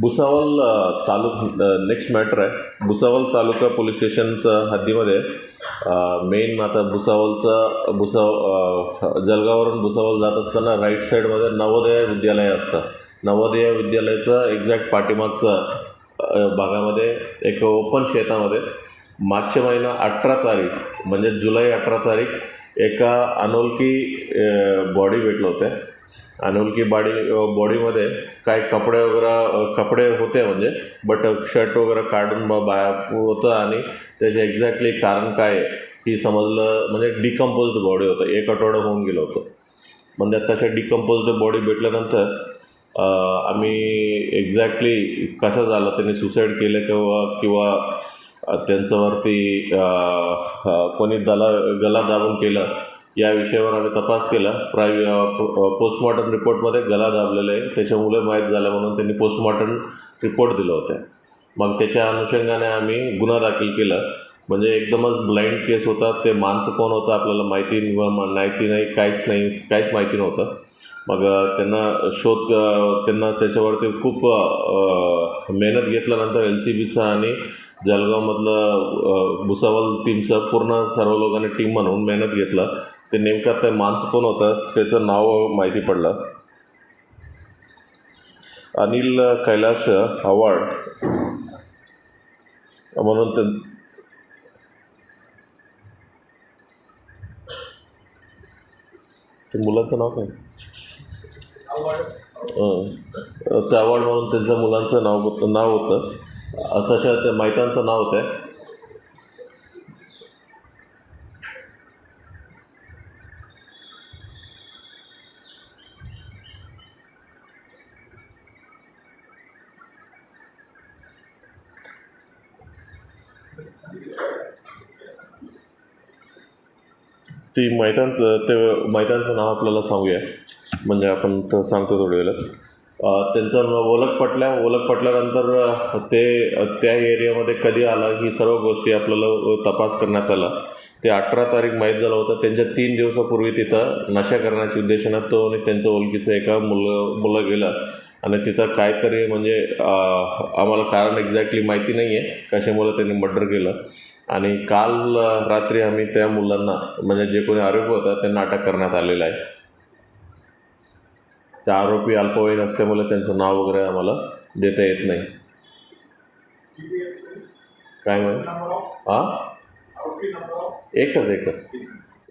भुसावळ तालुक next matter आहे. भुसावळ तालुका police स्टेशनचं हद्दीमध्ये मेन आता भुसावळचं भुसाव जलगावरून जळगाववरून भुसावळ जात असताना राईट साईडमध्ये नवोदय विद्यालय असतं. नवोदय विद्यालयाचं एक्झॅक्ट पाठीमागचं भागामध्ये एक ओपन शेतामध्ये मागच्या महिना अठरा तारीख म्हणजे जुलै अठरा तारीख एका अनोळखी बॉडी भेटलं होत्या अनोळखी बॉडी बॉडीमध्ये काय कपडे वगैरे कपडे होते म्हणजे बट शर्ट वगैरे काढून बाया होतं आणि त्याचे एक्झॅक्टली कारण काय की समजलं म्हणजे डिकम्पोज्ड बॉडी होतं. एक आठवडं होऊन गेलं होतं. म्हणजे तशा डिकम्पोज्ड बॉडी भेटल्यानंतर आम्ही एक्झॅक्टली कसं झालं त्यांनी सुसाईड केलं किंवा किंवा त्यांच्यावरती कोणी दला गला दाबून केलं या विषयावर आम्ही तपास केला. प्राय पोस्टमॉर्टम रिपोर्टमध्ये गला दाबलेला आहे. त्याच्यामुळे माहीत झालं म्हणून त्यांनी पोस्टमॉर्टम रिपोर्ट दिलं होतं. मग त्याच्या अनुषंगाने आम्ही गुन्हा दाखल केला. म्हणजे एकदमच ब्लाइंड केस होता. ते माणसं कोण होतं आपल्याला माहिती माहिती नाही काहीच नाही काहीच माहिती नव्हतं. मग त्यांना शोध त्यांना त्याच्यावरती खूप मेहनत घेतल्यानंतर एल सी बीचा आणि जळगावमधलं भुसावल टीमचा टीमचं पूर्ण सर्व लोकांनी टीम म्हणून मेहनत घेतला. ते नेमकं ते माणसं कोण होतं त्याचं नाव माहिती पडलं. अनिल कैलाश आव्हाड म्हणून ते ते मुलाचं नाव काय? अं, ते आव्हाड म्हणून त्यांच्या मुलांचं नाव नाव होतं. तशा त्या मैतांचं नाव होतं. ती मैतांचं ते मैतांचं नाव आपल्याला सांगूया. म्हणजे आपण तर सांगतो थोड्या वेळात. त्यांचं ओळख पटल्या ओळख पटल्यानंतर ते त्या एरियामध्ये कधी आला ही सर्व गोष्टी आपल्याला तपास करण्यात आला. ते अठरा तारीख माहीत झालं होतं. त्यांच्या तीन दिवसापूर्वी तिथं नशा करण्याच्या उद्देशानं तो आणि त्यांचं ओळखीचं एका मुलं मुलं गेलं. आणि तिथं काहीतरी म्हणजे आम्हाला कारण एक्झॅक्टली माहिती नाही आहे कशामुळे त्यांनी मर्डर केलं. आणि काल रात्री आम्ही त्या मुलांना म्हणजे जे कोणी आरोपी होता त्यांना अटक करण्यात आलेलं आहे. त्या आरोपी अल्पवयीन असल्यामुळे त्यांचं नाव वगैरे आम्हाला देता येत नाही. काय म्हण? हां? एकच एकच.